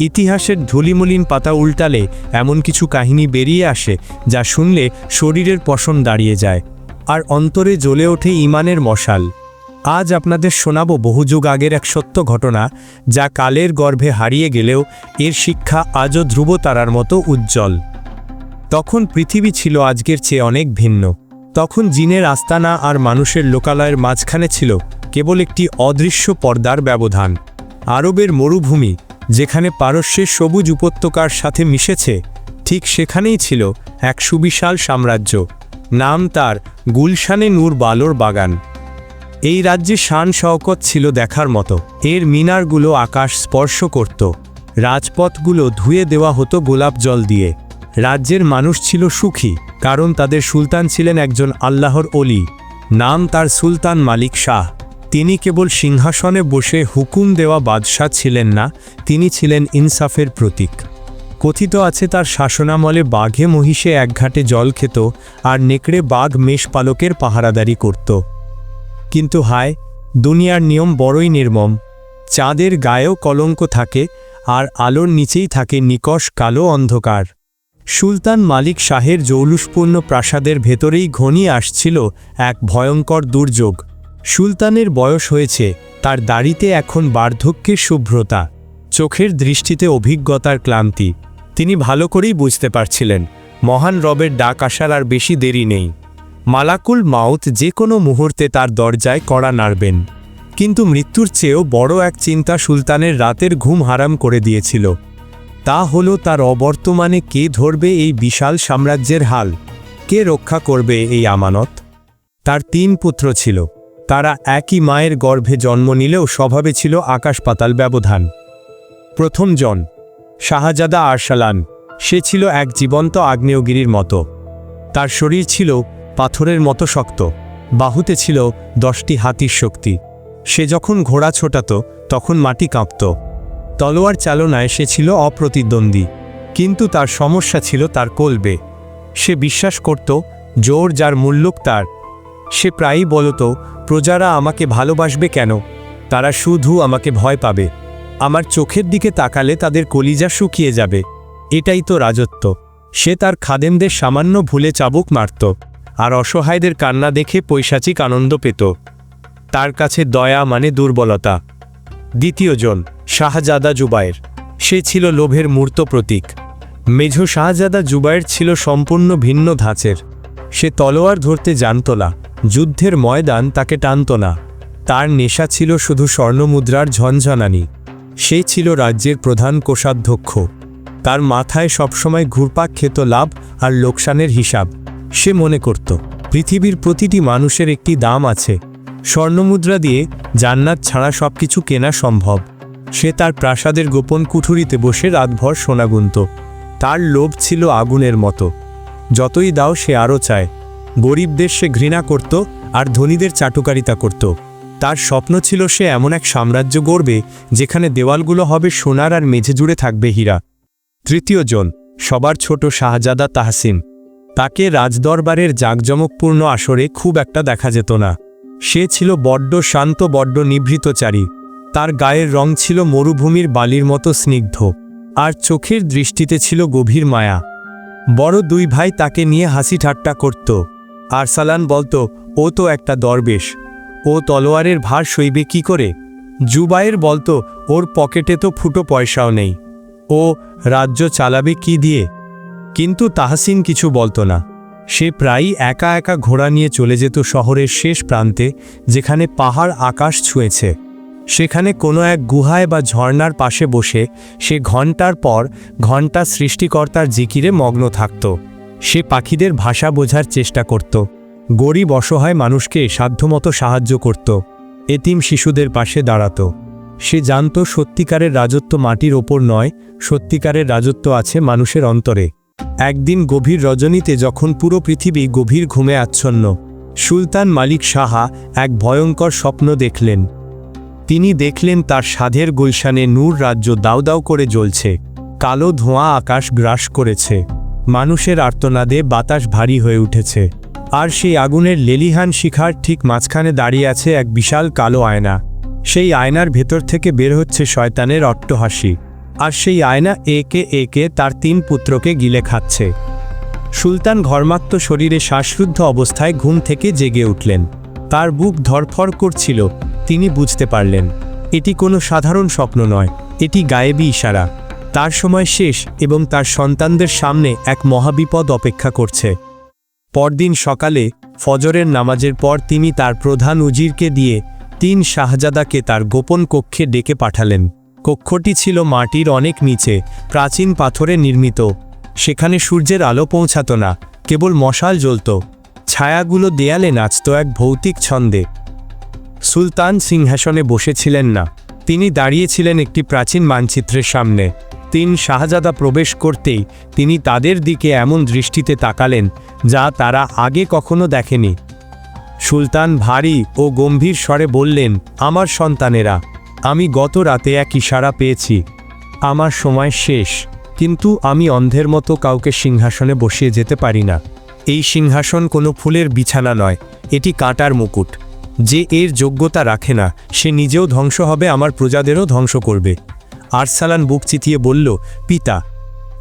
ইতিহাসের ধুলিমলিন পাতা উল্টালে এমন কিছু কাহিনী বেরিয়ে আসে যা শুনলে শরীরের পশম দাঁড়িয়ে যায়। আর অন্তরে জ্বলে ওঠে ইমানের মশাল। আজ আপনাদের শোনাবো বহুযুগ আগের এক সত্য ঘটনা যা কালের গর্ভে হারিয়ে গেলেও এর শিক্ষা আজও ধ্রুবতারার মতো উজ্জ্বল। তখন পৃথিবী ছিল আজকের চেয়ে অনেক ভিন্ন। তখন জিনের আস্তানা আর মানুষের লোকালয়ের মাঝখানে ছিল কেবল একটি অদৃশ্য পর্দার ব্যবধান। আরবের মরুভূমি যেখানে পারস্যের সবুজ উপত্যকার সাথে মিশেছে, ঠিক সেখানেই ছিল এক সুবিশাল সাম্রাজ্য। নাম তার গুলশানে নূর বালোর বাগান। এই রাজ্যে শান শওকত ছিল দেখার মতো। এর মিনারগুলো আকাশ স্পর্শ করত। রাজপথগুলো ধুয়ে দেওয়া হতো গোলাপ জল দিয়ে। রাজ্যের মানুষ ছিল সুখী, কারণ তাদের সুলতান ছিলেন একজন আল্লাহর অলি নাম তার সুলতান মালিক শাহ। তিনি কেবল সিংহাসনে বসে হুকুম দেওয়া বাদশাহ ছিলেন না, তিনি ছিলেন ইনসাফের প্রতীক। কথিত আছে তার শাসনামলে বাঘে মহিষে একঘাটে জল খেত আর নেকড়ে বাঘ মেষপালকের পাহারাদারি করত। কিন্তু হায়, দুনিয়ার নিয়ম বড়ই নির্মম। চাঁদের গায়েও কলঙ্ক থাকে আর আলোর নিচেই থাকে নিকষ কালো অন্ধকার। সুলতান মালিক শাহের জৌলুসপূর্ণ প্রাসাদের ভেতরেই ঘনিয়ে আসছিল এক ভয়ঙ্কর দুর্যোগ। সুলতানের বয়স হয়েছে, তার দাড়িতে এখন বার্ধক্যের শুভ্রতা, চোখের দৃষ্টিতে অভিজ্ঞতার ক্লান্তি। তিনি ভালো করেই বুঝতে পারছিলেন, মহান রবের ডাক আসার আর বেশি দেরি নেই। মালাকুল মাউত যে কোনো মুহূর্তে তার দরজায় কড়া নাড়বেন। কিন্তু মৃত্যুর চেয়েও বড় এক চিন্তা সুলতানের রাতের ঘুম হারাম করে দিয়েছিল। তা হল তার অবর্তমানে কে ধরবে এই বিশাল সাম্রাজ্যের হাল? কে রক্ষা করবে এই আমানত? তার তিন পুত্র ছিল। তারা একই মায়ের গর্ভে জন্ম নিলেও স্বভাবে ছিল আকাশ পাতাল ব্যবধান। প্রথম জন, শাহজাদা আরশালান, সে ছিল এক জীবন্ত আগ্নেয়গিরির মতো। তার শরীর ছিল পাথরের মতো শক্ত, বাহুতে ছিল দশটি হাতির শক্তি। সে যখন ঘোড়া ছোটাত, তখন মাটি কাঁপত। তলোয়ার চালনায় সে ছিল অপ্রতিদ্বন্দ্বী, কিন্তু তার সমস্যা ছিল তার কলবে। সে বিশ্বাস করত, জোর যার মূল্যক তার সে প্রায়ই বলতো প্রজারা আমাকে ভালোবাসবে কেন? তারা শুধু আমাকে ভয় পাবে। আমার চোখের দিকে তাকালে তাদের কলিজা শুকিয়ে যাবে। এটাই তো রাজত্ব। সে তার খাদেমদের সামান্য ভুলে চাবুক মারত, আর অসহায়দের কান্না দেখে পৈশাচিক আনন্দ পেত। তার কাছে দয়া মানে দুর্বলতা। দ্বিতীয় জন, শাহজাদা জুবায়ের। সে ছিল লোভের মূর্ত প্রতীক। মেঝ শাহজাদা জুবায়ের ছিল সম্পূর্ণ ভিন্ন ধাঁচের। সে তলোয়ার ধরতে জানত না। যুদ্ধের ময়দান তাকে টানত না। তার নেশা ছিল শুধু স্বর্ণমুদ্রার ঝনঝনানি। সে ছিল রাজ্যের প্রধান কোষাধ্যক্ষ। তার মাথায় সবসময় ঘুরপাক খেত লাভ আর লোকসানের হিসাব। সে মনে করত, পৃথিবীর প্রতিটি মানুষের একটি দাম আছে। স্বর্ণমুদ্রা দিয়ে জান্নাত ছাড়া সব কিছু কেনা সম্ভব। সে তার প্রাসাদের গোপন কুঠুরিতে বসে রাতভর সোনা গুনত। তার লোভ ছিল আগুনের মতো। যতই দাও সে আরও চায়। গরিবদের সে ঘৃণা করত আর ধনীদের চাটুকারিতা করত। তার স্বপ্ন ছিল সে এমন এক সাম্রাজ্য গড়বে যেখানে দেওয়ালগুলো হবে সোনার আর মেঝে জুড়ে থাকবে হীরা। তৃতীয় জন, সবার ছোট শাহজাদা তাহসিম তাকে রাজদরবারের জাঁকজমকপূর্ণ আসরে খুব একটা দেখা যেত না। সে ছিল বড্ড শান্ত, বড্ড নিভৃতচারী। তার গায়ের রং ছিল মরুভূমির বালির মতো স্নিগ্ধ। আর চোখের দৃষ্টিতে ছিল গভীর মায়া। বড় দুই ভাই তাকে নিয়ে হাসি ঠাট্টা করত। আরসালান বলতো, ও তো একটা দরবেশ। ও তলোয়ারের ভার সইবে কি করে? জুবায়ের বলতো, ওর পকেটে তো ফুটো পয়সাও নেই। ও রাজ্য চালাবে কি দিয়ে? কিন্তু তাহসিন কিছু বলতো না। সে প্রায়ই একা একা ঘোড়া নিয়ে চলে যেত শহরের শেষ প্রান্তে, যেখানে পাহাড় আকাশ ছুঁয়েছে। সেখানে কোনো এক গুহায় বা ঝর্ণার পাশে বসে সে ঘণ্টার পর ঘণ্টা সৃষ্টিকর্তার জিকিরে মগ্ন থাকত। সে পাখিদের ভাষা বোঝার চেষ্টা করত। গরিব অসহায় মানুষকে সাধ্যমতো সাহায্য করত। এতিম শিশুদের পাশে দাঁড়াত। সে জানত সত্যিকারের রাজত্ব মাটির ওপর নয়, সত্যিকারের রাজত্ব আছে মানুষের অন্তরে। একদিন গভীর রজনীতে যখন পুরো পৃথিবী গভীর ঘুমে আচ্ছন্ন, সুলতান মালিক সাহা এক ভয়ঙ্কর স্বপ্ন দেখলেন। তিনি দেখলেন তার সাধের গুলশানে নূর রাজ্য দাউ দাউ করে জ্বলছে, কালো ধোঁয়া আকাশ গ্রাস করেছে। মানুষের আর্তনাদে বাতাস ভারী হয়ে উঠেছে। আর সেই আগুনের লেলিহান শিখার ঠিক মাঝখানে দাঁড়িয়ে আছে এক বিশাল কালো আয়না। সেই আয়নার ভেতর থেকে বের হচ্ছে শয়তানের অট্টহাসি। আর সেই আয়না একে একে তার তিন পুত্রকে গিলে খাচ্ছে। সুলতান ঘর্মাক্ত শরীরে শ্বাসরুদ্ধ অবস্থায় ঘুম থেকে জেগে উঠলেন। তার বুক ধরফর করছিল, তিনি বুঝতে পারলেন, এটি কোনো সাধারণ স্বপ্ন নয়, এটি গায়েবী ইশারা। তার সময় শেষ এবং তার সন্তানদের সামনে এক মহাবিপদ অপেক্ষা করছে। পরদিন সকালে ফজরের নামাজের পর তিনি তার প্রধান উজিরকে দিয়ে তিন শাহজাদাকে তার গোপন কক্ষে ডেকে পাঠালেন। কক্ষটি ছিল মাটির অনেক নিচে, প্রাচীন পাথরে নির্মিত। সেখানে সূর্যের আলো পৌঁছাত না, কেবল মশাল জ্বলত। ছায়াগুলো দেয়ালে নাচত এক ভৌতিক ছন্দে। সুলতান সিংহাসনে বসেছিলেন না। তিনি দাঁড়িয়েছিলেন একটি প্রাচীন মানচিত্রের সামনে। তিন শাহজাদা প্রবেশ করতেই তিনি তাদের দিকে এমন দৃষ্টিতে তাকালেন যা তারা আগে কখনো দেখেনি। সুলতান ভারী ও গম্ভীর স্বরে বললেন, আমার সন্তানেরা, আমি গত রাতে এক ইশারা পেয়েছি। আমার সময় শেষ, কিন্তু আমি অন্ধের মতো কাউকে সিংহাসনে বসিয়ে যেতে পারি না। এই সিংহাসন কোনো ফুলের বিছানা নয়, এটি কাঁটার মুকুট। যে এর যোগ্যতা রাখে না, সে নিজেও ধ্বংস হবে, আমার প্রজাদেরও ধ্বংস করবে। আরসালান বুক চিতিয়ে বলল, পিতা,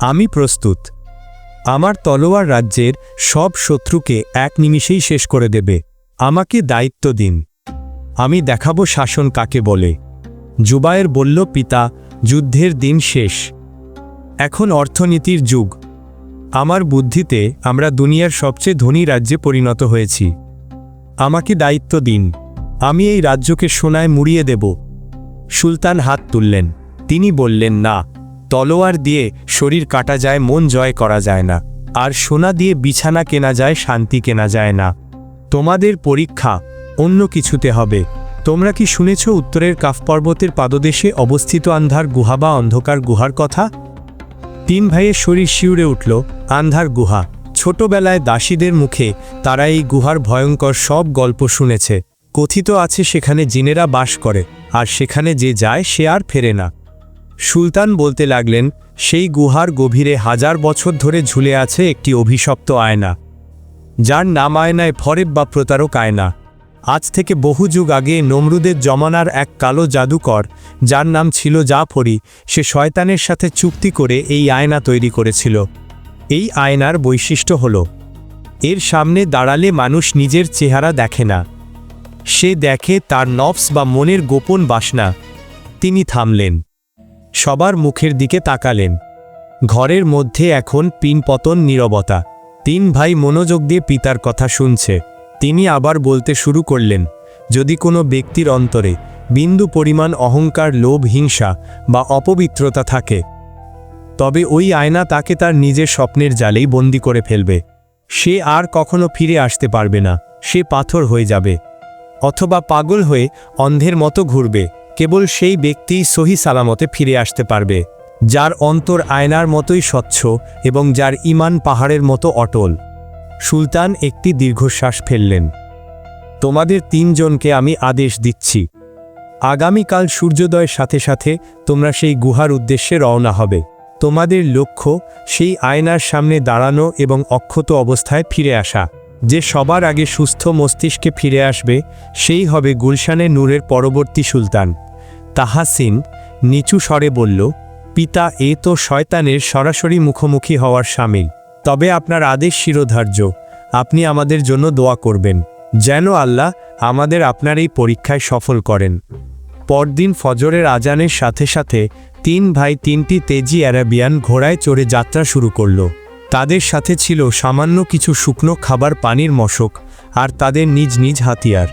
আমি প্রস্তুত। আমার তলোয়ার রাজ্যের সব শত্রুকে এক নিমিষেই শেষ করে দেবে। আমাকে দায়িত্ব দিন। আমি দেখাবো শাসন কাকে বলে। জুবায়ের বলল, পিতা, যুদ্ধের দিন শেষ। এখন অর্থনীতির যুগ। আমার বুদ্ধিতে আমরা দুনিয়ার সবচেয়ে ধনী রাজ্যে পরিণত হয়েছি। আমাকে দায়িত্ব দিন। আমি এই রাজ্যকে সোনায় মুড়িয়ে দেব। সুলতান হাত তুললেন। তিনি বললেন, না, তলোয়ার দিয়ে শরীর কাটা যায়, মন জয় করা যায় না। আর সোনা দিয়ে বিছানা কেনা যায়, শান্তি কেনা যায় না। তোমাদের পরীক্ষা অন্য কিছুতে হবে। তোমরা কি শুনেছ উত্তরের কাফ পর্বতের পাদদেশে অবস্থিত আন্ধার গুহা বা অন্ধকার গুহার কথা? তিন ভাইয়ের শরীর শিউরে উঠল, আন্ধার গুহা। ছোটবেলায় দাসীদের মুখে তারা এই গুহার ভয়ঙ্কর সব গল্প শুনেছে। কথিত আছে, সেখানে জিনেরা বাস করে, আর সেখানে যে যায়, সে আর ফেরে না। সুলতান বলতে লাগলেন, সেই গুহার গভীরে হাজার বছর ধরে ঝুলে আছে একটি অভিশপ্ত আয়না। যার নাম আয়নায় ফরেব বা প্রতারক আয়না। আজ থেকে বহু যুগ আগে নমরুদের জমানার এক কালো জাদুকর, যার নাম ছিল জাফরি, সে শয়তানের সাথে চুক্তি করে এই আয়না তৈরি করেছিল। এই আয়নার বৈশিষ্ট্য হল, এর সামনে দাঁড়ালে মানুষ নিজের চেহারা দেখে না। সে দেখে তার নফস বা মনের গোপন বাসনা। তিনি থামলেন। সবার মুখের দিকে তাকালেন। ঘরের মধ্যে এখন পিনপতন নীরবতা। তিন ভাই মনোযোগ দিয়ে পিতার কথা শুনছে। তিনি আবার বলতে শুরু করলেন, যদি কোনো ব্যক্তির অন্তরে বিন্দু পরিমাণ অহংকার, লোভ, হিংসা বা অপবিত্রতা থাকে, তবে ওই আয়না তাকে তার নিজের স্বপ্নের জালেই বন্দি করে ফেলবে। সে আর কখনো ফিরে আসতে পারবে না। সে পাথর হয়ে যাবে। অথবা পাগল হয়ে অন্ধের মতো ঘুরবে। কেবল সেই ব্যক্তিই সহি সালামতে ফিরে আসতে পারবে, যার অন্তর আয়নার মতোই স্বচ্ছ এবং যার ইমান পাহাড়ের মতো অটল। সুলতান একটি দীর্ঘশ্বাস ফেললেন। তোমাদের তিনজনকে আমি আদেশ দিচ্ছি। আগামীকাল সূর্যোদয়ের সাথে সাথে তোমরা সেই গুহার উদ্দেশ্যে রওনা হবে। তোমাদের লক্ষ্য সেই আয়নার সামনে দাঁড়ানো এবং অক্ষত অবস্থায় ফিরে আসা। যে সবার আগে সুস্থ মস্তিষ্কে ফিরে আসবে, সেই হবে গুলশানে নূরের পরবর্তী সুলতান। তাহাসিন নিচু স্বরে বলল, পিতা, এ তো শয়তানের সরাসরি মুখোমুখি হওয়ার সামিল। তবে আপনার আদেশ শিরোধার্য। আপনি আমাদের জন্য দোয়া করবেন, যেন আল্লাহ আমাদের আপনার এই পরীক্ষায় সফল করেন। পরদিন ফজরের আজানের সাথে সাথে তিন ভাই তিনটি তেজি অ্যারাবিয়ান ঘোড়ায় চড়ে যাত্রা শুরু করল। তাদের সাথে ছিল সামান্য কিছু শুকনো খাবার পানির মশক আর তাদের নিজ নিজ হাতিয়ার।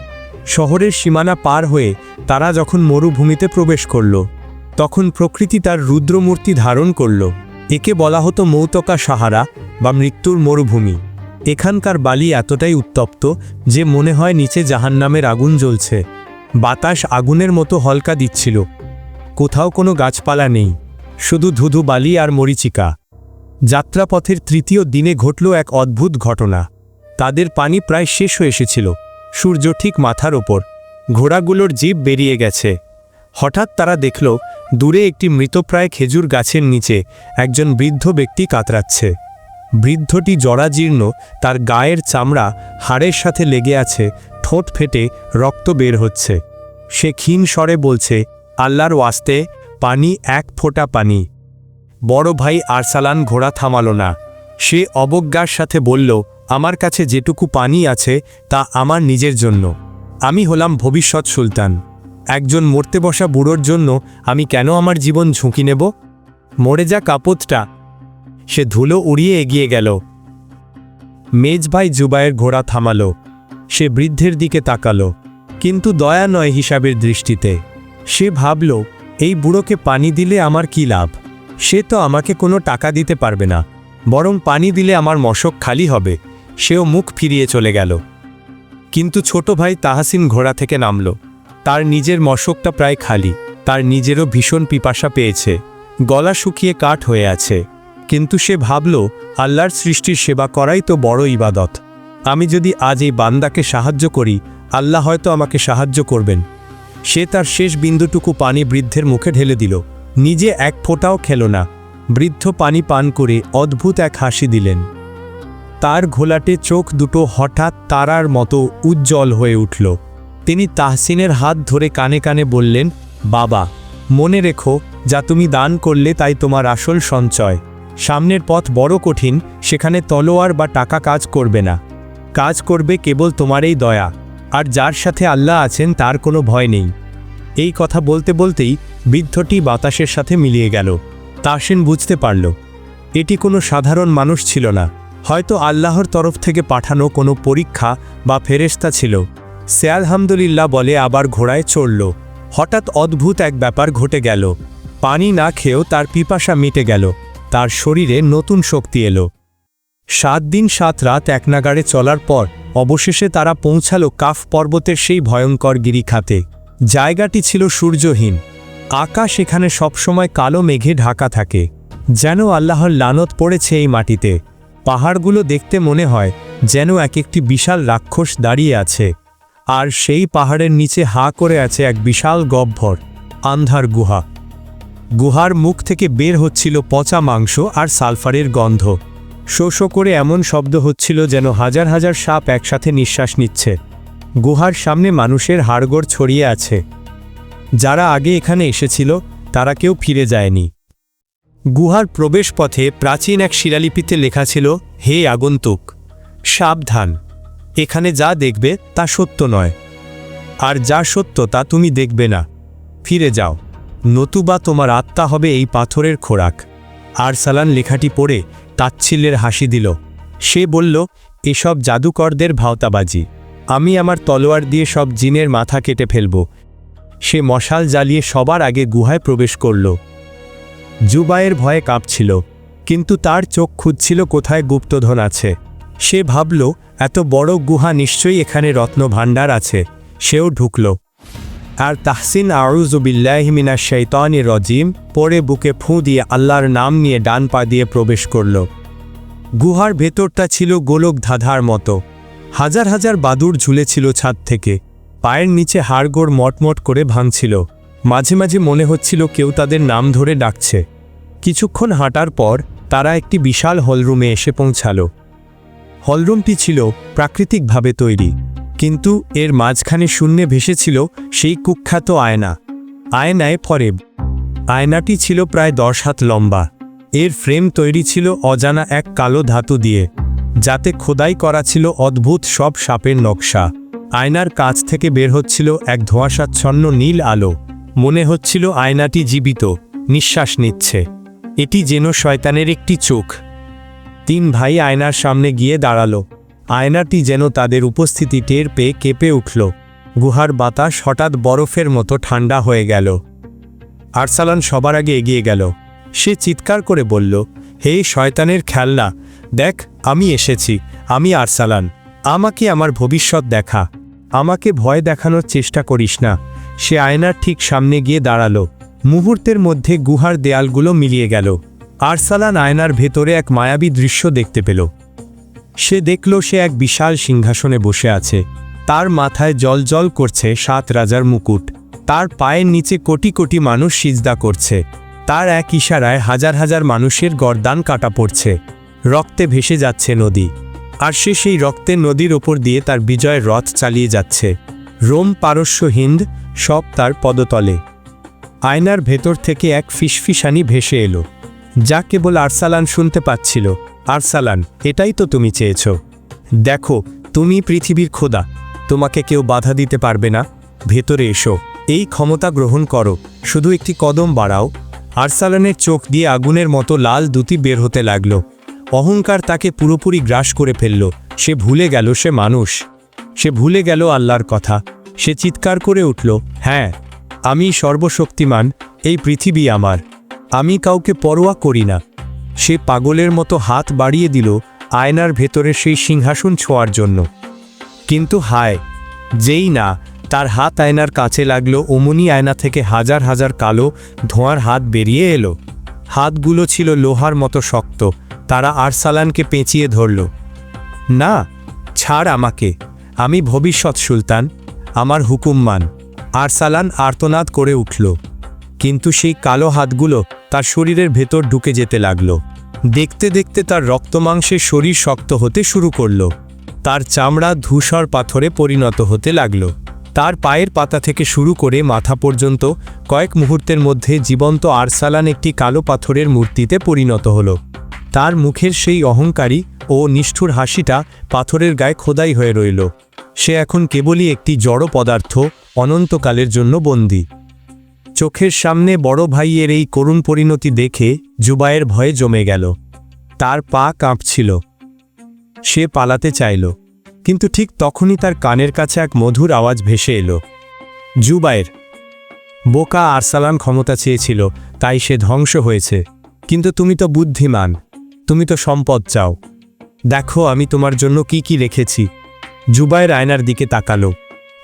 শহরের সীমানা পার হয়ে তারা যখন মরুভূমিতে প্রবেশ করল, তখন প্রকৃতি তার রুদ্রমূর্তি ধারণ করল। একে বলা হতো মৌতকা সাহারা বা মৃত্যুর মরুভূমি। এখানকার বালি এতটাই উত্তপ্ত যে মনে হয় নিচে জাহান্নামের আগুন জ্বলছে। বাতাস আগুনের মতো হলকা দিচ্ছিল। কোথাও কোনো গাছপালা নেই, শুধু ধুধু বালি আর মরিচিকা। যাত্রাপথের তৃতীয় দিনে ঘটল এক অদ্ভুত ঘটনা। তাদের পানি প্রায় শেষ হয়ে এসেছিল। সূর্য ঠিক মাথার ওপর। ঘোড়াগুলোর জীব বেরিয়ে গেছে। হঠাৎ তারা দেখল, দূরে একটি মৃতপ্রায় খেজুর গাছের নিচে একজন বৃদ্ধ ব্যক্তি কাতরাচ্ছে। বৃদ্ধটি জরাজীর্ণ, তার গায়ের চামড়া হাড়ের সাথে লেগে আছে, ঠোঁট ফেটে রক্ত বের হচ্ছে। সে ক্ষীণ স্বরে বলছে, আল্লাহর ওয়াস্তে, পানি এক ফোঁটা পানি। বড় ভাই আরসালান ঘোড়া থামালো না। সে অবজ্ঞার সাথে বলল আমার কাছে যেটুকু পানি আছে, তা আমার নিজের জন্য। আমি হলাম ভবিষ্যৎ সুলতান। একজন মরতে বসা বুড়োর জন্য আমি কেন আমার জীবন ঝুঁকি নেব? মরে যা কাপতটা। সে ধুলো উড়িয়ে এগিয়ে গেল। মেজ ভাই জুবায়ের ঘোড়া থামালো। সে বৃদ্ধের দিকে তাকালো। কিন্তু দয়া নয় হিসাবের দৃষ্টিতে। সে ভাবল, এই বুড়োকে পানি দিলে আমার কি লাভ? সে তো আমাকে কোনো টাকা দিতে পারবে না। বরং পানি দিলে আমার মশক খালি হবে। সেও মুখ ফিরিয়ে চলে গেল। কিন্তু ছোট ভাই তাহাসিন ঘোড়া থেকে নামল। তার নিজের মশকটা প্রায় খালি। তার নিজেরও ভীষণ পিপাসা পেয়েছে। গলা শুকিয়ে কাঠ হয়ে আছে। কিন্তু সে ভাবল, আল্লাহর সৃষ্টির সেবা করাই তো বড় ইবাদত। আমি যদি আজ এই বান্দাকে সাহায্য করি, আল্লাহ হয়তো আমাকে সাহায্য করবেন। সে তার শেষ বিন্দুটুকু পানি বৃদ্ধের মুখে ঢেলে দিল। নিজে এক ফোঁটাও খেল না। বৃদ্ধ পানি পান করে অদ্ভুত এক হাসি দিলেন। তার ঘোলাটে চোখ দুটো হঠাৎ তারার মতো উজ্জ্বল হয়ে উঠল। তিনি তাহসিনের হাত ধরে কানে কানে বললেন, বাবা, মনে রেখো, যা তুমি দান করলে তাই তোমার আসল সঞ্চয়। সামনের পথ বড় কঠিন, সেখানে তলোয়ার বা টাকা কাজ করবে না। কাজ করবে কেবল তোমার এই দয়া, আর যার সাথে আল্লাহ আছেন তার কোনো ভয় নেই। এই কথা বলতে বলতেই বৃদ্ধটি বাতাসের সাথে মিলিয়ে গেল। তাসিন বুঝতে পারল, এটি কোনো সাধারণ মানুষ ছিল না। হয়তো আল্লাহর তরফ থেকে পাঠানো কোনো পরীক্ষা বা ফেরেস্তা ছিল। সে আলহামদুলিল্লাহ বলে আবার ঘোড়ায় চড়ল। হঠাৎ অদ্ভুত এক ব্যাপার ঘটে গেল। পানি না খেয়েও তার পিপাসা মিটে গেল। তার শরীরে নতুন শক্তি এলো। সাত দিন সাত রাত এক নাগাড়ে চলার পর অবশেষে তারা পৌঁছালো কাফ পর্বতের সেই ভয়ঙ্কর গিরিখাতে। জায়গাটি ছিল সূর্যহীন। আকাশ এখানে সবসময় কালো মেঘে ঢাকা থাকে। যেন আল্লাহর লানত পড়েছে এই মাটিতে। পাহাড়গুলো দেখতে মনে হয় যেন এক একটি বিশাল রাক্ষস দাঁড়িয়ে আছে। আর সেই পাহাড়ের নিচে হা করে আছে এক বিশাল গহ্বর, আন্ধার গুহা। গুহার মুখ থেকে বের হচ্ছিল পচা মাংস আর সালফারের গন্ধ। শো শো করে এমন শব্দ হচ্ছিল যেন হাজার হাজার সাপ একসাথে নিঃশ্বাস নিচ্ছে। গুহার সামনে মানুষের হাড়গোড় ছড়িয়ে আছে। যারা আগে এখানে এসেছিল, তারা কেউ ফিরে যায়নি। গুহার প্রবেশপথে প্রাচীন এক শিলালিপিতে লেখা ছিল, হে আগন্তুক, সাবধান। এখানে যা দেখবে তা সত্য নয়। আর যা সত্য তা তুমি দেখবে না। ফিরে যাও। নতুবা তোমার আত্মা হবে এই পাথরের খোরাক। আর সালান লেখাটি পড়ে তাচ্ছিল্যের হাসি দিল। সে বলল, এসব জাদুকরদের ভাওতাবাজি। আমি আমার তলোয়ার দিয়ে সব জিনের মাথা কেটে ফেলব। সে মশাল জ্বালিয়ে সবার আগে গুহায় প্রবেশ করল। জুবায়ের ভয়ে কাঁপছিল, কিন্তু তার চোখ খুঁজছিল কোথায় গুপ্তধন আছে। সে ভাবল, এত বড় গুহা নিশ্চয়ই এখানে রত্ন ভাণ্ডার আছে। সেও ঢুকল। আর তাহসিন আউজুবিল্লাহমিনা শৈতানি রজিম। পরে বুকে ফুঁ দিয়ে আল্লাহর নাম নিয়ে ডান পা দিয়ে প্রবেশ করল। গুহার ভেতরটা ছিল গোলক ধাঁধার মতো। হাজার হাজার বাদুর ঝুলেছিল ছাদ থেকে। পায়ের নিচে হাড়গোড় মটমট করে ভাঙছিল। মাঝে মাঝে মনে হচ্ছিল কেউ তাদের নাম ধরে ডাকছে। কিছুক্ষণ হাঁটার পর তারা একটি বিশাল হলরুমে এসে পৌঁছাল। হলরুমটি ছিল প্রাকৃতিকভাবে তৈরি, কিন্তু এর মাঝখানে শূন্যে ভেসেছিল সেই কুখ্যাত আয়না। আয়নায় ফরেব। আয়নাটি ছিল প্রায় দশ হাত লম্বা। এর ফ্রেম তৈরি ছিল অজানা এক কালো ধাতু দিয়ে, যাতে খোদাই করা ছিল অদ্ভুত সব সাপের নকশা। আয়নার কাছ থেকে বের হচ্ছিল এক ধোঁয়াশাচ্ছন্ন নীল আলো। মনে হচ্ছিল আয়নাটি জীবিত, নিঃশ্বাস নিচ্ছে। এটি যেন শয়তানের একটি চোখ। তিন ভাই আয়নার সামনে গিয়ে দাঁড়াল। আয়নাটি যেন তাদের উপস্থিতি টের পেয়ে কেঁপে উঠল। গুহার বাতাস হঠাৎ বরফের মতো ঠান্ডা হয়ে গেল। আরসালান সবার আগে এগিয়ে গেল। সে চিৎকার করে বলল, হে শয়তানের খেলনা, দেখ, আমি এসেছি, আমি আরসালান। আমাকে আমার ভবিষ্যৎ দেখা। আমাকে ভয় দেখানোর চেষ্টা করিস না। সে আয়নার ঠিক সামনে গিয়ে দাঁড়াল। মুহূর্তের মধ্যে গুহার দেয়ালগুলো মিলিয়ে গেল। আরসালান আয়নার ভেতরে এক মায়াবী দৃশ্য দেখতে পেল। সে দেখল সে এক বিশাল সিংহাসনে বসে আছে। তার মাথায় জল জল করছে সাত রাজার মুকুট। তার পায়ের নিচে কোটি কোটি মানুষ সিজদা করছে। তার এক ইশারায় হাজার হাজার মানুষের গরদান কাটা পড়ছে। রক্তে ভেসে যাচ্ছে নদী। আর সে সেই রক্তের নদীর ওপর দিয়ে তার বিজয়ের রথ চালিয়ে যাচ্ছে। রোম পারস্য হিন্দ সব তার পদতলে। আয়নার ভেতর থেকে এক ফিসফিসানি ভেসে এলো। যা কেবল আরসালান শুনতে পাচ্ছিল। আরসালান, এটাই তো তুমি চেয়েছ। দেখো, তুমি পৃথিবীর খোদা। তোমাকে কেউ বাধা দিতে পারবে না। ভেতরে এসো। এই ক্ষমতা গ্রহণ করো। শুধু একটি কদম বাড়াও। আরসালানের চোখ দিয়ে আগুনের মতো লাল দুটি বের হতে লাগল। অহংকার তাকে পুরোপুরি গ্রাস করে ফেলল। সে ভুলে গেল সে মানুষ। সে ভুলে গেল আল্লাহর কথা। সে চিৎকার করে উঠল হ্যাঁ আমি সর্বশক্তিমান, এই পৃথিবী আমার। আমি কাউকে পরোয়া করি না। সে পাগলের মতো হাত বাড়িয়ে দিল আয়নার ভেতরে সেই সিংহাসন ছোঁয়ার জন্য। কিন্তু হায়, যেই না, তার হাত আয়নার কাছে লাগল, অমনি আয়না থেকে হাজার হাজার কালো ধোঁয়ার হাত বেরিয়ে এলো। হাতগুলো ছিল লোহার মতো শক্ত, তারা আরসালানকে পেঁচিয়ে ধরল। না, ছাড় আমাকে, আমি ভবিষ্যৎ সুলতান। আমার হুকুম মান। আরসালান আর্তনাদ করে উঠল। কিন্তু সেই কালো হাতগুলো তার শরীরের ভেতর ঢুকে যেতে লাগল। দেখতে দেখতে তার রক্তমাংসের শরীর শক্ত হতে শুরু করল। তার চামড়া ধূসর পাথরে পরিণত হতে লাগল। তার পায়ের পাতা থেকে শুরু করে মাথা পর্যন্ত কয়েক মুহূর্তের মধ্যে জীবন্ত আরসালান একটি কালো পাথরের মূর্তিতে পরিণত হল। তার মুখের সেই অহংকারী ও নিষ্ঠুর হাসিটা পাথরের গায়ে খোদাই হয়ে রইল। সে এখন কেবলই একটি জড় পদার্থ, অনন্তকালের জন্য বন্দী। চোখের সামনে বড় ভাইয়ের এই করুণ পরিণতি দেখে জুবায়ের ভয়ে জমে গেল। তার পা কাঁপছিল। সে পালাতে চাইল। কিন্তু ঠিক তখনই তার কানের কাছে এক মধুর আওয়াজ ভেসে এলো। জুবায়ের, বোকা আরসালান ক্ষমতা চেয়েছিল, তাই সে ধ্বংস হয়েছে। কিন্তু তুমি তো বুদ্ধিমান। তুমি তো সম্পদ চাও। দেখো আমি তোমার জন্য কি কি রেখেছি। জুবায়ের আয়নার দিকে তাকালো,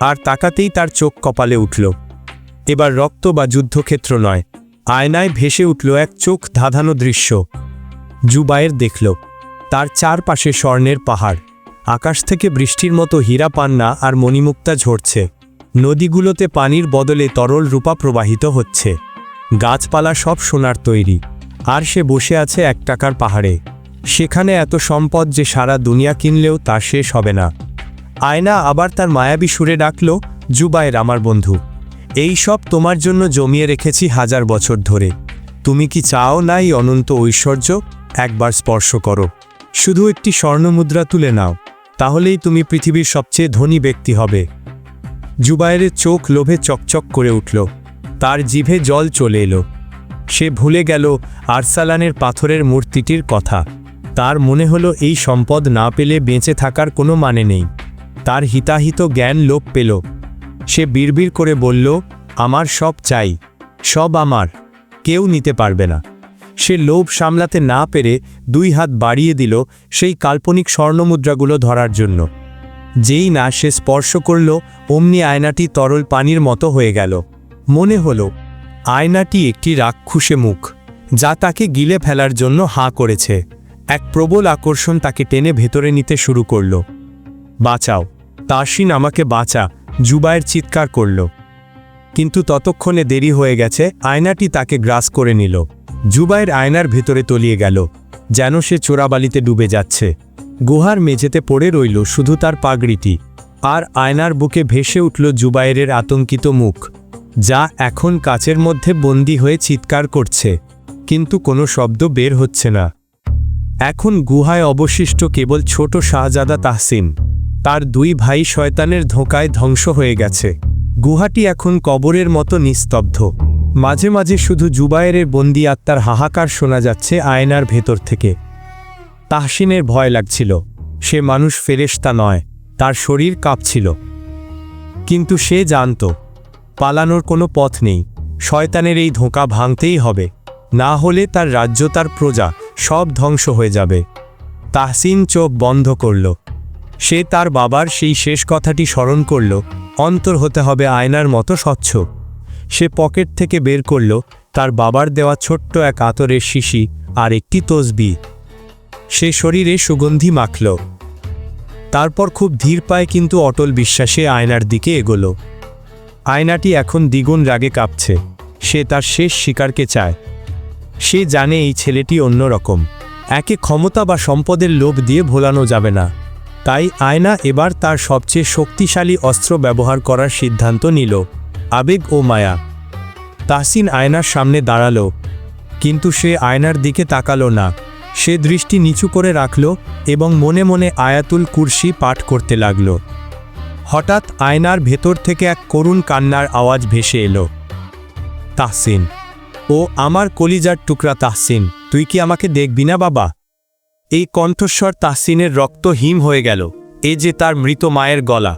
আর তাকাতেই তার চোখ কপালে উঠল। এবার রক্ত বা যুদ্ধক্ষেত্র নয়, আয়নায় ভেসে উঠল এক চোখ ধাঁধানো দৃশ্য। জুবায়ের দেখল, তার চারপাশে স্বর্ণের পাহাড়, আকাশ থেকে বৃষ্টির মতো হীরা পান্না আর মণিমুক্তা ঝরছে। নদীগুলোতে পানির বদলে তরল রূপা প্রবাহিত হচ্ছে। গাছপালা সব সোনার তৈরি, আর সে বসে আছে এক টাকার পাহাড়ে। সেখানে এত সম্পদ যে সারা দুনিয়া কিনলেও তা শেষ হবে না। আয়না আবার তার মায়াবী সুরে ডাকল জুবায়ের আমার বন্ধু, এই সব তোমার জন্য জমিয়ে রেখেছি হাজার বছর ধরে। তুমি কি চাও না এই অনন্ত ঐশ্বর্য? একবার স্পর্শ করো। শুধু একটি স্বর্ণমুদ্রা তুলে নাও, তাহলেই তুমি পৃথিবীর সবচেয়ে ধনী ব্যক্তি হবে। জুবায়ের চোখ লোভে চকচক করে উঠল। তার জিভে জল চলে এলো। সে ভুলে গেল আরসালানের পাথরের মূর্তিটির কথা। তার মনে হলো এই সম্পদ না পেলে বেঁচে থাকার কোনো মানে নেই। তার হিতাহিত জ্ঞান লোপ পেল। সে বিড়বিড় করে বলল, আমার সব চাই, সব আমার, কেউ নিতে পারবে না। সে লোভ সামলাতে না পেরে দুই হাত বাড়িয়ে দিল সেই কাল্পনিক স্বর্ণমুদ্রাগুলো ধরার জন্য। যেই না সে স্পর্শ করল, অমনি আয়নাটি তরল পানির মতো হয়ে গেল। মনে হল, আয়নাটি একটি রাক্ষুসে মুখ, যা তাকে গিলে ফেলার জন্য হাঁ করেছে। এক প্রবল আকর্ষণ তাকে টেনে ভেতরে নিতে শুরু করল। বাঁচাও। তাসিন আমাকে বাঁচা জুবায়ের চিৎকার করল। কিন্তু ততক্ষণে দেরি হয়ে গেছে, আয়নাটি তাকে গ্রাস করে নিল। জুবায়ের আয়নার ভেতরে তলিয়ে গেল, যেন সে চোরাবালিতে ডুবে যাচ্ছে। গুহার মেঝেতে পড়ে রইল শুধু তার পাগড়িটি, আর আয়নার বুকে ভেসে উঠল জুবায়েরের আতঙ্কিত মুখ, যা এখন কাচের মধ্যে বন্দি হয়ে চিৎকার করছে, কিন্তু কোনো শব্দ বের হচ্ছে না। এখন গুহায় অবশিষ্ট কেবল ছোট শাহজাদা তাহসিন। তার দুই ভাই শয়তানের ধোঁকায় ধ্বংস হয়ে গেছে। গুহাটি এখন কবরের মতো নিস্তব্ধ। মাঝে মাঝে শুধু জুবায়েরের বন্দি আত্মার হাহাকার শোনা যাচ্ছে আয়নার ভেতর থেকে। তাহসিনের ভয় লাগছিল। সে মানুষ ফেরেশতা নয়, তার শরীর কাঁপছিল। কিন্তু সে জানত, পালানোর কোনো পথ নেই, শয়তানের এই ধোঁকা ভাঙতেই হবে। না হলে তার রাজ্য, তার প্রজা সব ধ্বংস হয়ে যাবে। তাহসিন চোখ বন্ধ করল। সে তার বাবার সেই শেষ কথাটি স্মরণ করল, অন্তর হতে হবে আয়নার মতো স্বচ্ছ। সে পকেট থেকে বের করল, তার বাবার দেওয়া ছোট্ট এক আতরের শিশি আর একটি তসবি। সে শরীরে সুগন্ধি মাখল। তারপর খুব ধীর পায় কিন্তু অটল বিশ্বাসে আয়নার দিকে এগোল। আয়নাটি এখন দ্বিগুণ রাগে কাঁপছে। সে তার শেষ শিকারকে চায়। সে জানে এই ছেলেটি অন্যরকম। একে ক্ষমতা বা সম্পদের লোভ দিয়ে ভোলানো যাবে না। তাই আয়না এবার তার সবচেয়ে শক্তিশালী অস্ত্র ব্যবহার করার সিদ্ধান্ত নিল। আবেগ ও মায়া। তাহসিন আয়নার সামনে দাঁড়াল। কিন্তু সে আয়নার দিকে তাকালো না। সে দৃষ্টি নিচু করে রাখল এবং মনে মনে আয়াতুল কুরসি পাঠ করতে লাগল। হঠাৎ আয়নার ভেতর থেকে এক করুণ কান্নার আওয়াজ ভেসে এলো। তাহসিন, ও আমার কলিজার টুকরা তাহসিন, তুই কি আমাকে দেখবি না বাবা? এই কণ্ঠস্বর তাহসিনের রক্ত হিম হয়ে গেল। এ যে তার মৃত মায়ের গলা।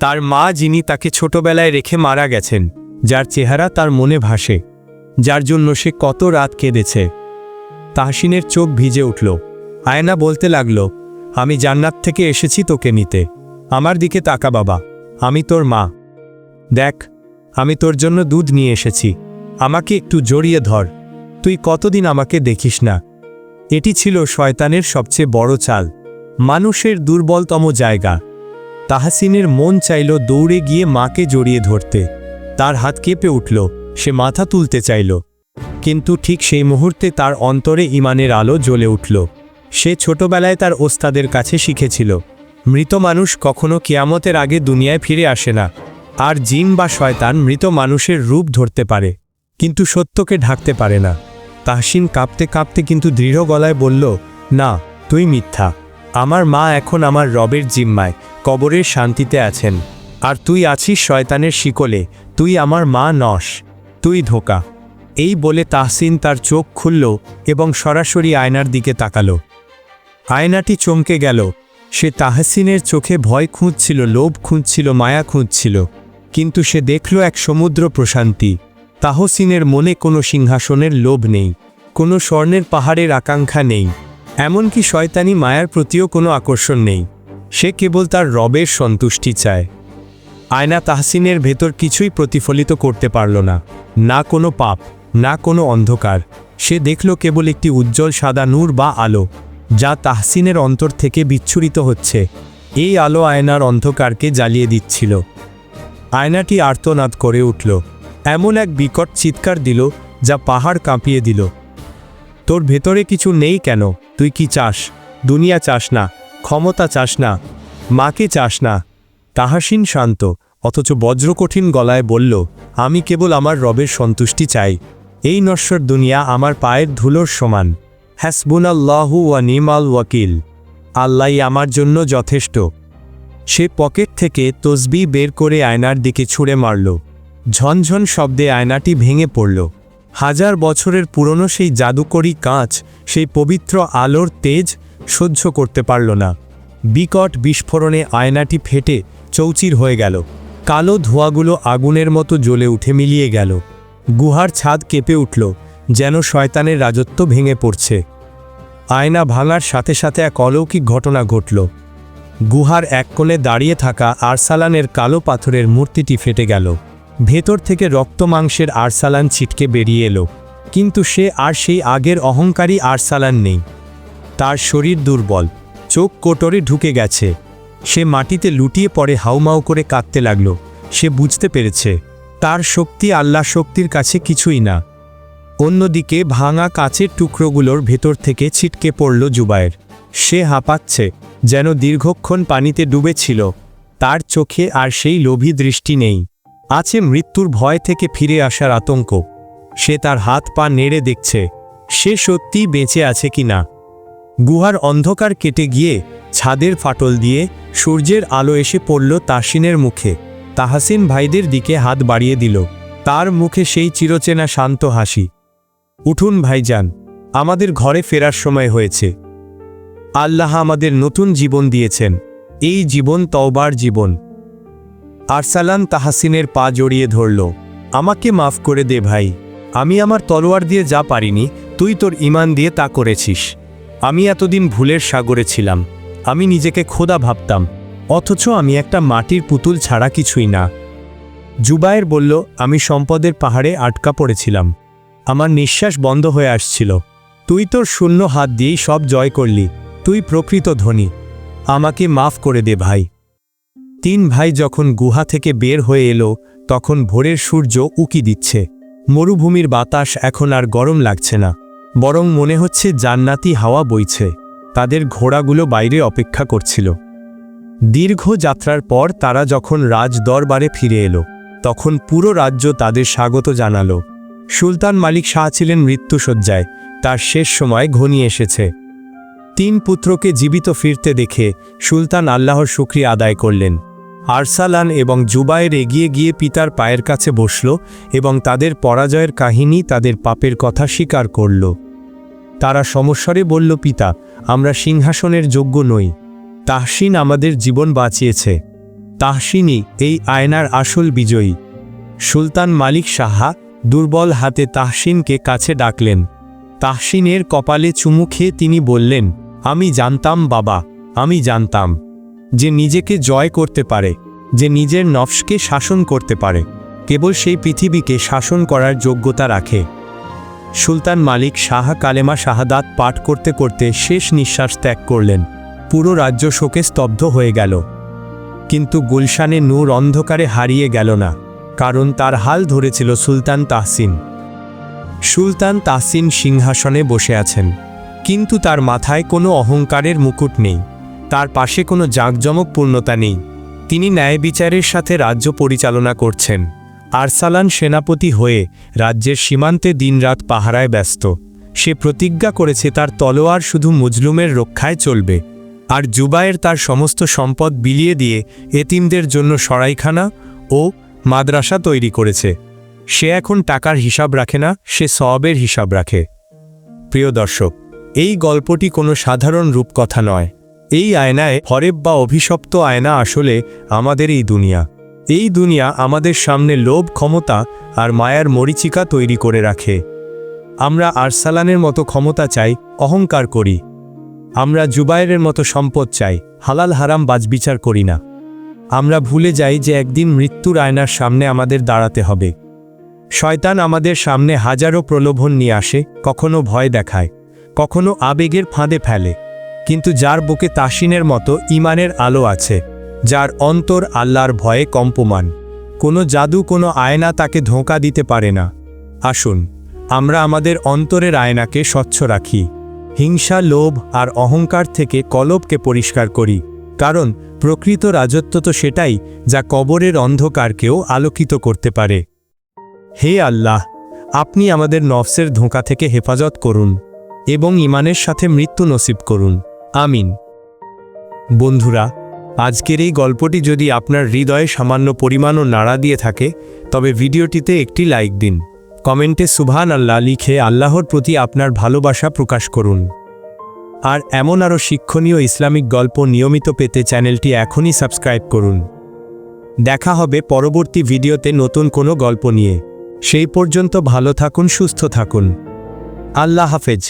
তার মা যিনি তাকে ছোটবেলায় রেখে মারা গেছেন, যার চেহারা তার মনে ভাসে, যার জন্য সে কত রাত কেঁদেছে। তাহসিনের চোখ ভিজে উঠল। আয়না বলতে লাগল, আমি জান্নাত থেকে এসেছি তোকে নিতে। আমার দিকে তাকা বাবা। আমি তোর মা। দেখ, আমি তোর জন্য দুধ নিয়ে এসেছি। আমাকে একটু জড়িয়ে ধর। তুই কতদিন আমাকে দেখিস না। এটি ছিল শয়তানের সবচেয়ে বড় চাল, মানুষের দুর্বলতম জায়গা। তাহাসিনের মন চাইল দৌড়ে গিয়ে মাকে জড়িয়ে ধরতে। তার হাত কেঁপে উঠল, সে মাথা তুলতে চাইল। কিন্তু ঠিক সেই মুহূর্তে তার অন্তরে ইমানের আলো জ্বলে উঠল। সে ছোটবেলায় তার ওস্তাদের কাছে শিখেছিল, মৃত মানুষ কখনো কিয়ামতের আগে দুনিয়ায় ফিরে আসে না, আর জিন বা শয়তান মৃত মানুষের রূপ ধরতে পারে, কিন্তু সত্যকে ঢাকতে পারে না। তাহসিন কাঁপতে কাঁপতে কিন্তু দৃঢ় গলায় বলল, না, তুই মিথ্যা। আমার মা এখন আমার রবের জিম্মায়, কবরের শান্তিতে আছেন। আর তুই আছিস শয়তানের শিকলে, তুই আমার মা নস, তুই ধোকা। এই বলে তাহসিন তার চোখ খুলল এবং সরাসরি আয়নার দিকে তাকালো। আয়নাটি চমকে গেল। সে তাহসিনের চোখে ভয় খুঁজছিল, লোভ খুঁজছিল, মায়া খুঁজছিল। কিন্তু সে দেখল এক সমুদ্র প্রশান্তি। তাহসিনের মনে কোনো সিংহাসনের লোভ নেই, কোনো স্বর্ণের পাহাড়ের আকাঙ্ক্ষা নেই, এমনকি শয়তানি মায়ার প্রতিও কোনো আকর্ষণ নেই, সে কেবল তার রবের সন্তুষ্টি চায়। আয়না তাহসিনের ভেতর কিছুই প্রতিফলিত করতে পারল না না কোনো পাপ, না কোনো অন্ধকার, সে দেখল কেবল একটি উজ্জ্বল সাদা নূর বা আলো, যা তাহসিনের অন্তর থেকে বিচ্ছুরিত হচ্ছে, এই আলো আয়নার অন্ধকারকে জ্বালিয়ে দিচ্ছিল। আয়নাটি আর্তনাদ করে উঠল। এমন এক বিকট চিৎকার দিল যা পাহাড় কাঁপিয়ে দিল। তোর ভেতরে কিছু নেই কেন? তুই কি চাস? দুনিয়া চাস না, ক্ষমতা চাস না, মাকে চাস না। তাহাসিন শান্ত, অথচ বজ্রকঠিন গলায় বলল, আমি কেবল আমার রবের সন্তুষ্টি চাই। এই নশ্বর দুনিয়া আমার পায়ের ধুলোর সমান। হ্যাসবুনাল্লাহু ওয়া নিমাল ওয়াকিল। আল্লাহ আমার জন্য যথেষ্ট। সে পকেট থেকে তসবি বের করে আয়নার দিকে ছুঁড়ে মারল। ঝনঝন শব্দে আয়নাটি ভেঙে পড়ল। হাজার বছরের পুরনো সেই জাদুকরি কাঁচ, সেই পবিত্র আলোর তেজ সহ্য করতে পারল না। বিকট বিস্ফোরণে আয়নাটি ফেটে চৌচির হয়ে গেল। কালো ধোঁয়াগুলো আগুনের মতো জ্বলে উঠে মিলিয়ে গেল। গুহার ছাদ কেঁপে উঠল, যেন শয়তানের রাজত্ব ভেঙে পড়ছে। আয়না ভাঙার সাথে সাথে এক অলৌকিক ঘটনা ঘটল। গুহার এক কোণে দাঁড়িয়ে থাকা আরসালানের কালো পাথরের মূর্তিটি ফেটে গেল। ভেতর থেকে রক্ত মাংসের আরসালান ছিটকে বেরিয়ে এলো। কিন্তু সে আর সেই আগের অহংকারী আরসালান নেই। তার শরীর দুর্বল, চোখ কোটরে ঢুকে গেছে। সে মাটিতে লুটিয়ে পড়ে হাউমাউ করে কাঁদতে লাগল। সে বুঝতে পেরেছে, তার শক্তি আল্লাহ শক্তির কাছে কিছুই না। অন্যদিকে ভাঙা কাচের টুকরোগুলোর ভেতর থেকে ছিটকে পড়ল জুবায়ের। সে হাঁপাচ্ছে, যেন দীর্ঘক্ষণ পানিতে ডুবেছিল। তার চোখে আর সেই লোভী দৃষ্টি নেই। আছে মৃত্যুর ভয় থেকে ফিরে আসার আতঙ্ক। সে তার হাত পা নেড়ে দেখছে, সে সত্যিই বেঁচে আছে কিনা গুহার অন্ধকার কেটে গিয়ে ছাদের ফাটল দিয়ে সূর্যের আলো এসে পড়ল তাসিনের মুখে। তাহাসিন ভাইদের দিকে হাত বাড়িয়ে দিল। তার মুখে সেই চিরচেনা শান্ত হাসি। উঠুন ভাইজান, আমাদের ঘরে ফেরার সময় হয়েছে। আল্লাহ আমাদের নতুন জীবন দিয়েছেন। এই জীবন তওবার জীবন। আরসালান তাহাসিনের পা জড়িয়ে ধরল, আমাকে মাফ করে দে ভাই, আমি আমার তলোয়ার দিয়ে যা পারিনি, তুই তোর ইমান দিয়ে তা করেছিস। আমি এতদিন ভুলের সাগরে ছিলাম, আমি নিজেকে খোদা ভাবতাম, অথচ আমি একটা মাটির পুতুল ছাড়া কিছুই না। জুবায়ের বলল, আমি সম্পদের পাহাড়ে আটকা পড়েছিলাম, আমার নিঃশ্বাস বন্ধ হয়ে আসছিল। তুই তোর শূন্য হাত দিয়েই সব জয় করলি, তুই প্রকৃত ধনী, আমাকে মাফ করে দে ভাই। তিন ভাই যখন গুহা থেকে বের হয়ে এলো, তখন ভোরের সূর্য উকি দিচ্ছে। মরুভূমির বাতাস এখন আর গরম লাগছে না। বরং মনে হচ্ছে জান্নাতি হাওয়া বইছে। তাদের ঘোড়াগুলো বাইরে অপেক্ষা করছিল। দীর্ঘ যাত্রার পর তারা যখন রাজ দরবারে ফিরে এলো, তখন পুরো রাজ্য তাদের স্বাগত জানালো। সুলতান মালিক শাহ ছিলেন মৃত্যুসজ্জায় তার শেষ সময় ঘনিয়ে এসেছে। তিন পুত্রকে জীবিত ফিরতে দেখে সুলতান আল্লাহর শুক্রিয়া আদায় করলেন। আরসালান এবং জুবায়ের এগিয়ে গিয়ে পিতার পায়ের কাছে বসল এবং তাদের পরাজয়ের কাহিনী তাদের পাপের কথা স্বীকার করল। তারা সমস্বরে বলল, পিতা, আমরা সিংহাসনের যোগ্য নই। তাহসিন আমাদের জীবন বাঁচিয়েছে। তাহসিনই এই আয়নার আসল বিজয়ী। সুলতান মালিক সাহা দুর্বল হাতে তাহসিনকে কাছে ডাকলেন। তাহসিনের কপালে চুমু খেয়ে তিনি বললেন, আমি জানতাম, বাবা, আমি জানতাম। যে নিজেকে জয় করতে পারে, যে নিজের নফসকে শাসন করতে পারে, কেবল সেই পৃথিবীকে শাসন করার যোগ্যতা রাখে। সুলতান মালিক শাহ কালেমা শাহাদাত পাঠ করতে করতে শেষ নিঃশ্বাস ত্যাগ করলেন। পুরো রাজ্য শোকে স্তব্ধ হয়ে গেল। কিন্তু গুলশানে নূর অন্ধকারে হারিয়ে গেল না, কারণ তার হাল ধরেছিল সুলতান তাহসিন। সুলতান তাহসিন সিংহাসনে বসে আছেন, কিন্তু তার মাথায় কোনো অহংকারের মুকুট নেই। তার পাশে কোনো জাঁকজমকপূর্ণতা নেই। তিনি ন্যায় বিচারের সাথে রাজ্য পরিচালনা করছেন। আরসালান সেনাপতি হয়ে রাজ্যের সীমান্তে দিনরাত পাহারায় ব্যস্ত। সে প্রতিজ্ঞা করেছে তার তলোয়ার শুধু মুজলুমের রক্ষায় চলবে। আর জুবায়ের তার সমস্ত সম্পদ বিলিয়ে দিয়ে এতিমদের জন্য সরাইখানা ও মাদ্রাসা তৈরি করেছে। সে এখন টাকার হিসাব রাখে না, সে সবের হিসাব রাখে। প্রিয় দর্শক, এই গল্পটি কোনো সাধারণ রূপকথা নয়। এই আয়নায় হরেব বা অভিশপ্ত আয়না আসলে আমাদের এই দুনিয়া। এই দুনিয়া আমাদের সামনে লোভ, ক্ষমতা আর মায়ার মরিচিকা তৈরি করে রাখে। আমরা আরসালানের মতো ক্ষমতা চাই, অহংকার করি। আমরা জুবায়ের মতো সম্পদ চাই, হালাল হারাম বাজবিচার করি না। আমরা ভুলে যাই যে একদিন মৃত্যুর আয়নার সামনে আমাদের দাঁড়াতে হবে। শয়তান আমাদের সামনে হাজারো প্রলোভন নিয়ে আসে, কখনো ভয় দেখায়, কখনো আবেগের ফাঁদে ফেলে। কিন্তু যার বুকে তাসিনের মতো ইমানের আলো আছে, যার অন্তর আল্লাহর ভয়ে কম্পমান। কোনো জাদু, কোনো আয়না তাকে ধোঁকা দিতে পারে না। আসুন, আমরা আমাদের অন্তরের আয়নাকে স্বচ্ছ রাখি। হিংসা, লোভ আর অহংকার থেকে কলবকে পরিষ্কার করি, কারণ প্রকৃত রাজত্ব তো সেটাই যা কবরের অন্ধকারকেও আলোকিত করতে পারে। হে আল্লাহ, আপনি আমাদের নফসের ধোঁকা থেকে হেফাজত করুন এবং ইমানের সাথে মৃত্যু নসিব করুন। আমিন। বন্ধুরা, আজকের এই গল্পটি যদি আপনার হৃদয়ে সামান্য পরিমাণও নাড়া দিয়ে থাকে, তবে ভিডিওটিতে একটি লাইক দিন। কমেন্টে সুভান আল্লাহ লিখে আল্লাহর প্রতি আপনার ভালোবাসা প্রকাশ করুন। আর এমন আরও শিক্ষণীয় ইসলামিক গল্প নিয়মিত পেতে চ্যানেলটি এখনই সাবস্ক্রাইব করুন। দেখা হবে পরবর্তী ভিডিওতে নতুন কোনো গল্প নিয়ে। সেই পর্যন্ত ভালো থাকুন, সুস্থ থাকুন। আল্লাহ হাফেজ।